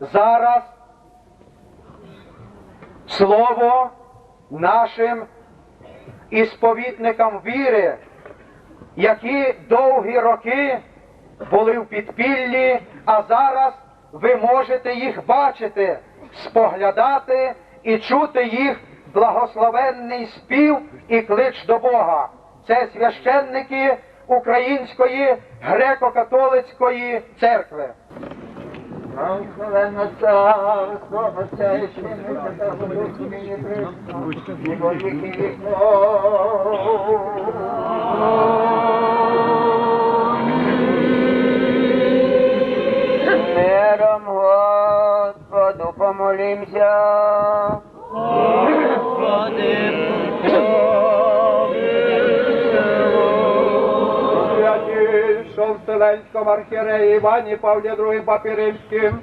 зараз слово нашим ісповідникам віри, які довгі роки були в підпіллі, а зараз ви можете їх бачити, споглядати і чути їх благословенний спів і клич до Бога. Це священники Української греко-католицької церкви. Благословенно царство, Отця і Сина, і Святого Духа, нині присно, і во віки віков. Миром Господу помолімся. Святішом Вселенському архіреї Івані Павлі II Папі Римським,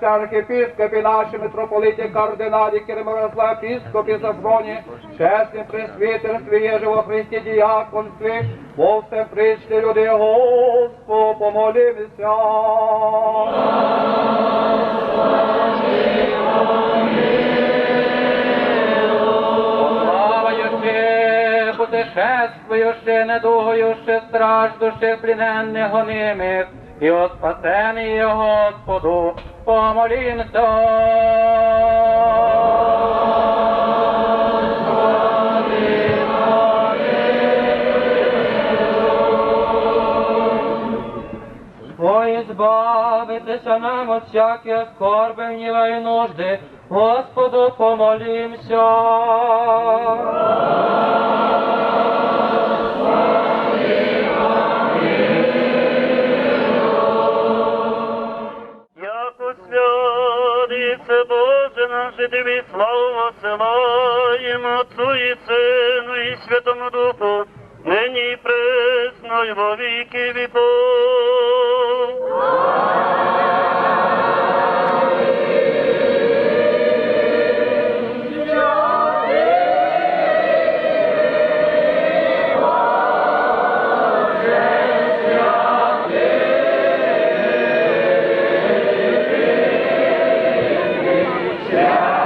архіпіскопі наші митрополиті кардиналі Кириморослав епіскопі Сафроні, чесні присвітерстві Єжево Христі діяконстві, бо все прийшли люди Господу, помолімся. Плаваючи, путешествуючи, недугуючи, страждущих, пліненних, гонимих, і о спасенні Господу, помолімся. Ой, збавитися нам от всяких скорби, гніва і нужди, Господу помолімся. Тобі славу посилаємо Отцу і Сину і Святому Духу, нині і пресно, і во віки віков. Матея,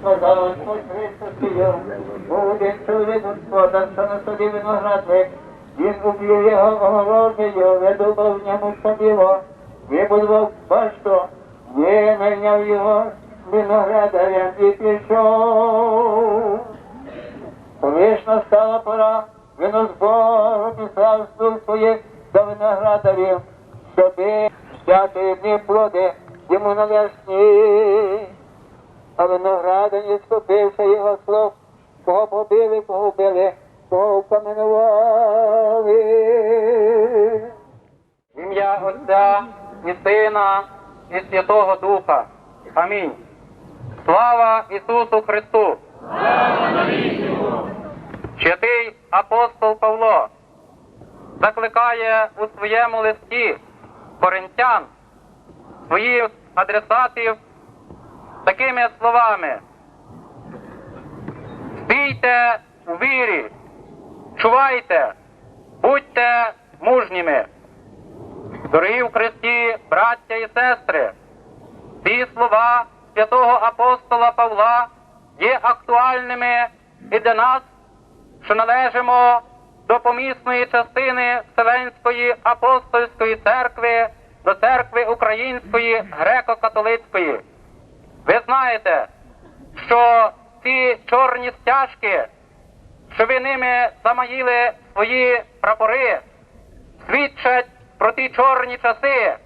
Сказав Господь Христос був один чоловік господар, що на собі виноградник. Він убив його огорожею, видобав в ньому садило, вибудував башту, винайняв його виноградарем і пішов. Коли ж настала пора винозбору, післав слуг своїх до виноградарів, щоби взяти них плоди йому належні. А виноградар не схопився його слов, кого побили, кого вбили, кого вкаменували. В ім'я Отця і Сина і Святого Духа. Амінь. Слава Ісусу Христу! Святий апостол Павло закликає у своєму листі коринтян своїх адресатів такими словами. Стійте у вірі, чувайте, будьте мужніми. Дорогі в Христі, браття і сестри, ці слова святого апостола Павла є актуальними і для нас, що належимо до помісної частини Вселенської апостольської церкви, до церкви Української греко-католицької. Ви знаєте, що ці чорні стяжки, що ви ними замаїли свої прапори, свідчать про ті чорні часи,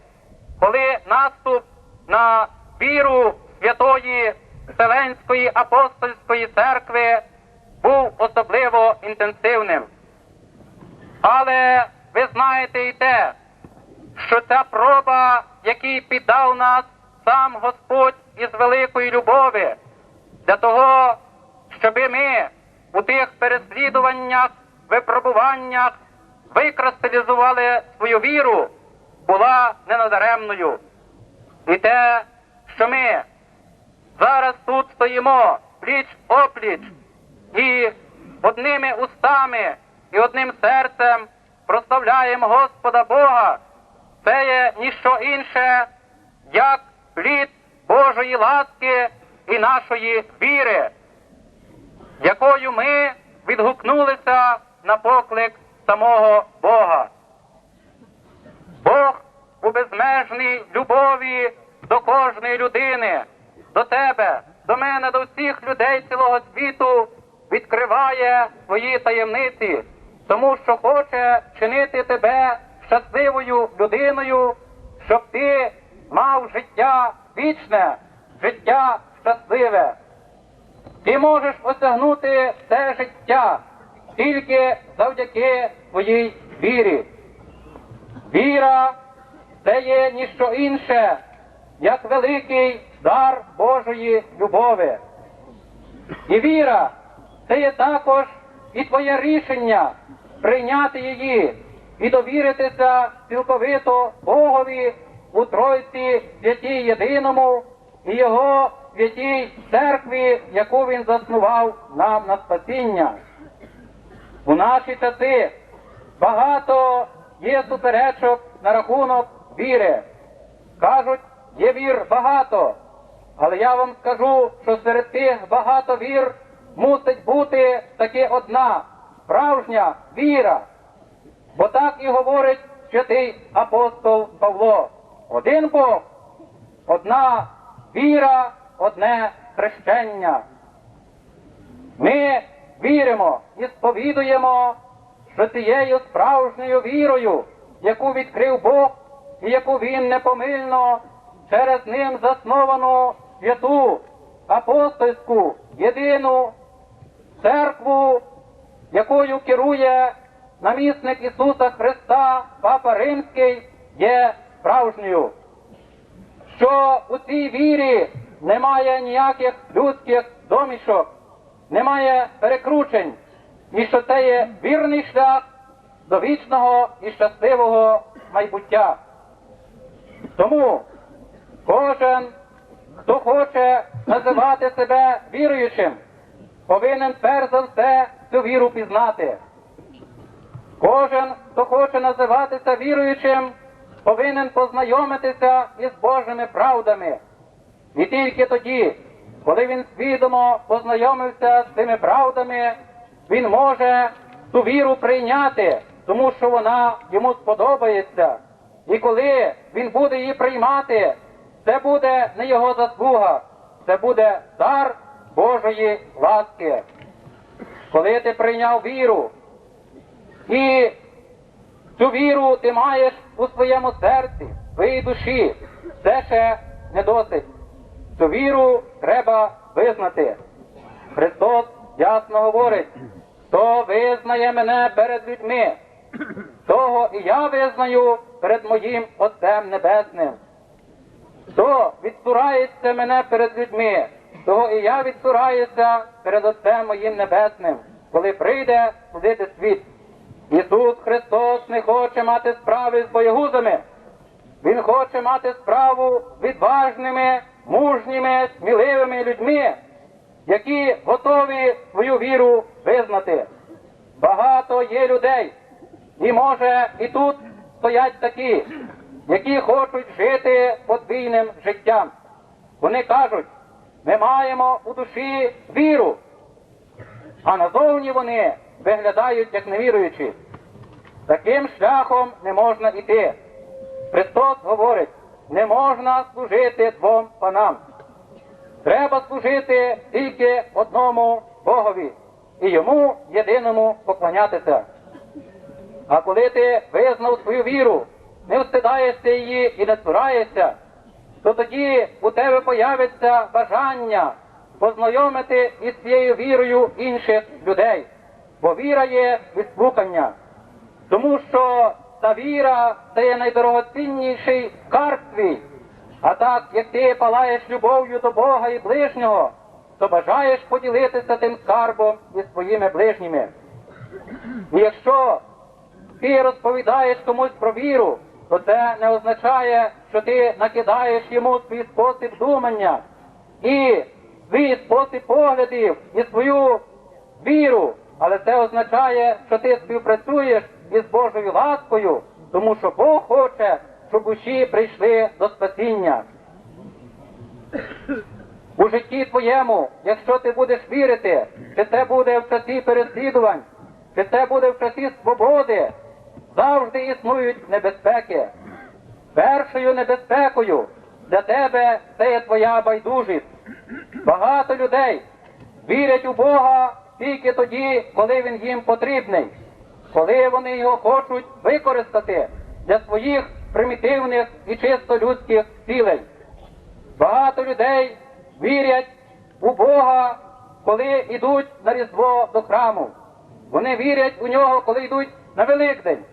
коли наступ на віру Святої Вселенської апостольської церкви був особливо інтенсивним. Але ви знаєте і те, що ця проба, який піддав нас сам Господь із великої любові, для того, щоби ми у тих переслідуваннях, випробуваннях викристалізували свою віру, була ненадаремною. І те, що ми зараз тут стоїмо пліч опліч і одними устами і одним серцем прославляємо Господа Бога, це є ніщо інше, як плід Божої ласки і нашої віри, якою ми відгукнулися на поклик самого Бога. Бог у безмежній любові до кожної людини, до тебе, до мене, до всіх людей цілого світу відкриває свої таємниці, тому що хоче чинити тебе щасливою людиною, щоб ти мав життя вічне, життя щасливе. Ти можеш осягнути це життя тільки завдяки своїй вірі. Віра це є ніщо інше, як великий дар Божої любові. І віра це є також і твоє рішення прийняти її і довіритися цілковито Богові у Тройці святій єдиному і Його святій церкві, яку він заснував нам на спасіння. У наші часи багато є суперечок на рахунок віри. Кажуть, є вір багато, але я вам скажу, що серед тих багато вір мусить бути таки одна справжня віра. Бо так і говорить святий апостол Павло. Один Бог, одна віра, одне хрещення. Ми віримо і сповідуємо, що цією справжньою вірою, яку відкрив Бог і яку він непомильно через ним засновану святу апостольську єдину церкву, якою керує намісник Ісуса Христа, Папа Римський, є справжньою. Що у цій вірі немає ніяких людських домішок, немає перекручень, і що це є вірний шлях до вічного і щасливого майбуття. Тому кожен, хто хоче називати себе віруючим, повинен перш за все цю віру пізнати. Кожен, хто хоче називатися віруючим, повинен познайомитися із Божими правдами. І тільки тоді, коли він свідомо познайомився з цими правдами, він може ту віру прийняти, тому що вона йому сподобається. І коли він буде її приймати, це буде не його заслуга, це буде дар Божої ласки. Коли ти прийняв віру, і цю віру ти маєш у своєму серці, в своїй душі, це ще не досить. Цю віру треба визнати. Христос ясно говорить, хто визнає мене перед людьми, того і я визнаю перед моїм Отцем Небесним. Хто відсурається мене перед людьми, того і я відсураюся перед Отцем моїм Небесним, коли прийде судити світ. Ісус Христос не хоче мати справи з боягузами. Він хоче мати справу з відважними, мужніми, сміливими людьми, які готові свою віру визнати. Багато є людей, і може і тут стоять такі, які хочуть жити подвійним життям. Вони кажуть, ми маємо у душі віру, а назовні вони виглядають як невіруючі. Таким шляхом не можна йти. Христос говорить, не можна служити двом панам. Треба служити тільки одному Богові і йому єдиному поклонятися. А коли ти визнав свою віру, не встидаєшся її і не цураєшся, то тоді у тебе появиться бажання познайомити із цією вірою інших людей, бо віра є відслухання. Тому що та віра це є найдорогоцінніший скарб твій. А так, як ти палаєш любов'ю до Бога і ближнього, то бажаєш поділитися тим скарбом із своїми ближніми. І якщо ти розповідаєш комусь про віру, то це не означає, що ти накидаєш йому свій спосіб думання і свій спосіб поглядів і свою віру, але це означає, що ти співпрацюєш із Божою ласкою, тому що Бог хоче, щоб усі прийшли до спасіння. У житті твоєму, якщо ти будеш вірити, чи це буде в часі переслідувань, чи це буде в часі свободи, завжди існують небезпеки. Першою небезпекою для тебе це є твоя байдужість. Багато людей вірять у Бога тільки тоді, коли він їм потрібний, коли вони його хочуть використати для своїх примітивних і чисто людських цілей. Багато людей вірять у Бога, коли йдуть на Різдво до храму. Вони вірять у нього, коли йдуть на Великдень.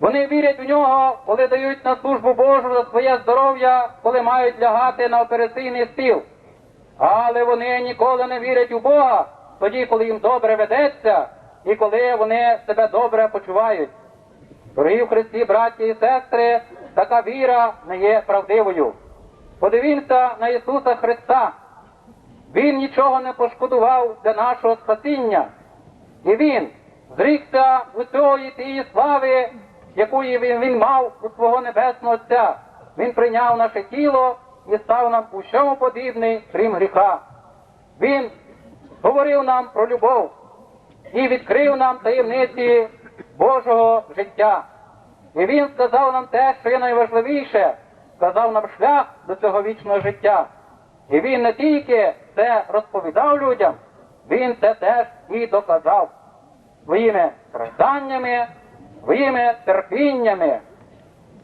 Вони вірять у нього, коли дають на службу Божу за своє здоров'я, коли мають лягати на операційний стіл. Але вони ніколи не вірять у Бога, тоді, коли їм добре ведеться і коли вони себе добре почувають. Дорогі в Христі, браті і сестри, така віра не є правдивою. Подивімося на Ісуса Христа. Він нічого не пошкодував для нашого спасіння. І Він зрікся усього тієї слави, якої він, мав у свого Небесного Отця. Він прийняв наше тіло і став нам у всьому подібний, крім гріха. Він говорив нам про любов і відкрив нам таємниці Божого життя. І він сказав нам те, що є найважливіше, сказав нам шлях до цього вічного життя. І він не тільки це розповідав людям, він це теж і доказав своїми стражданнями, своїми терпіннями,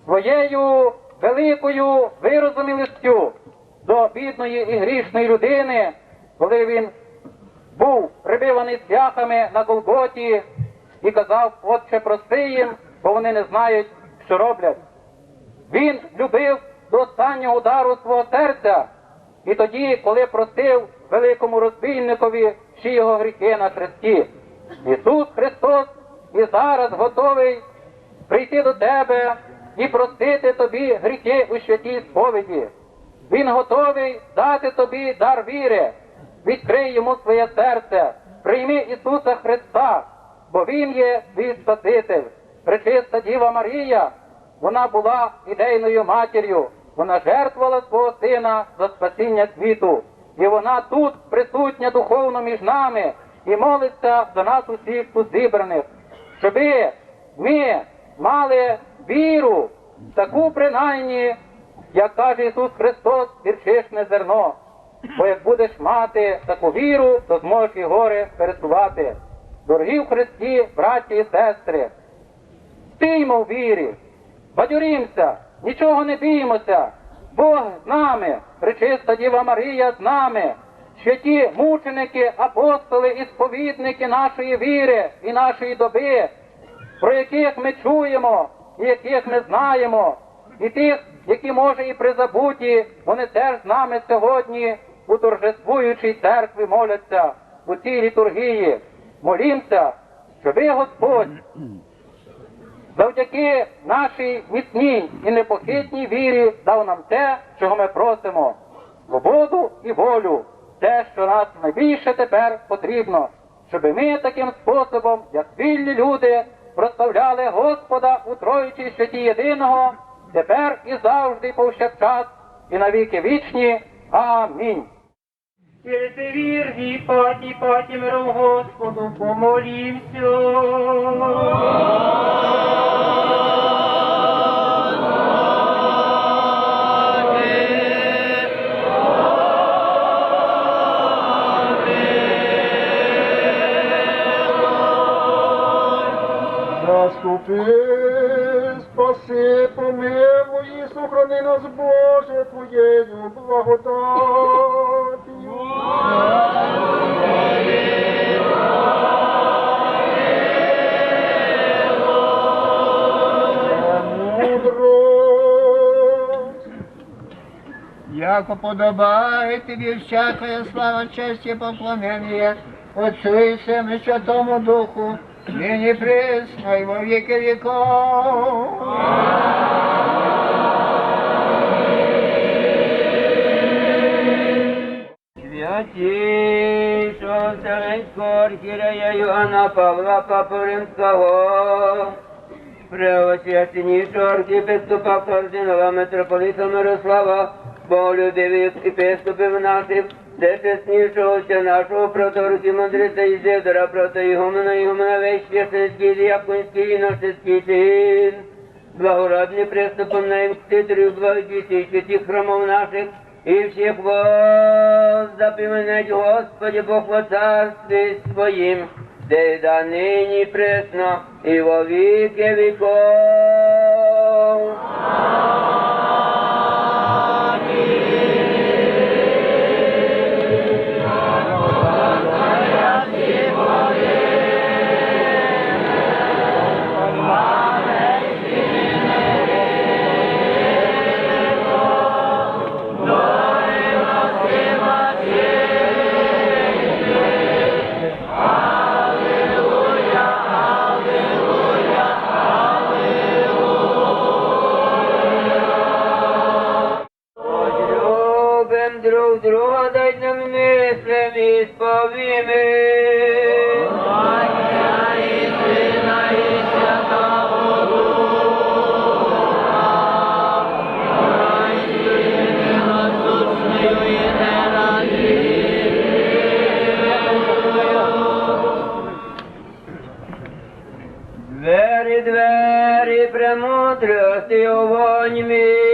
своєю великою вирозумілістю до бідної і грішної людини, коли він був прибиваний цвяхами на Голготі і казав, Отче, прости їм, бо вони не знають, що роблять. Він любив до останнього удару свого серця, і тоді, коли простив великому розбійникові всі його гріхи на хресті. Ісус Христос і зараз готовий прийти до тебе і простити тобі гріхи у святій сповіді. Він готовий дати тобі дар віри. Відкрий йому своє серце, прийми Ісуса Христа, бо Він є твій Спаситель. Пречиста Діва Марія, вона була ідейною матір'ю, вона жертвувала свого сина за спасіння світу. І вона тут присутня духовно між нами і молиться за нас усіх тут зібраних, щоби ми мали віру, таку принаймні, як каже Ісус Христос, віршишне зерно. Бо як будеш мати таку віру, то зможеш і гори пересувати. Дорогі в Христі, браті і сестри, стіймо в вірі, бадюрімося, нічого не біймося. Бог з нами, пречиста Діва Марія з нами, святі мученики, апостоли і сповідники нашої віри і нашої доби, про яких ми чуємо, і яких ми знаємо, і тих, які може і призабуті, вони теж з нами сьогодні у торжествуючій церкві моляться у цій літургії. Молімося, щоби Господь завдяки нашій міцній і непохитній вірі дав нам те, чого ми просимо. свободу і волю. Те, що нас найбільше тепер потрібно, щоб ми таким способом, як вільні люди, прославляли Господа у Троїчі святі єдиного, тепер і завжди повсякчас, і навіки вічні. Амінь. Через вірні паті, паті миром Господу помолімся. Заступи, спаси, помилуй сохрани нас, Боже, Твоєю благодатью. Яко подобає тобі всякая слава, честь і поклонення, Отцу і Сину Святому Духу, нині присно і во віки віков. Святішого Вселенського архірея Йоанна Павла Папу Римського, Преосвященнішого архіпископа кардинала митрополита Мирослава, Боголюбивих епископів наших, Всечеснішого отця нашого проторки мудреца Ізидора, протоігумена, ігумена весь священський, діяконський і нашинський чин, благородный приступом на институты благодетей святых храмов наших, и всех вас запоминать, Господи, Бог во Царстве Своим, да и до ныне пресно, и во веки веков. Вонь мій.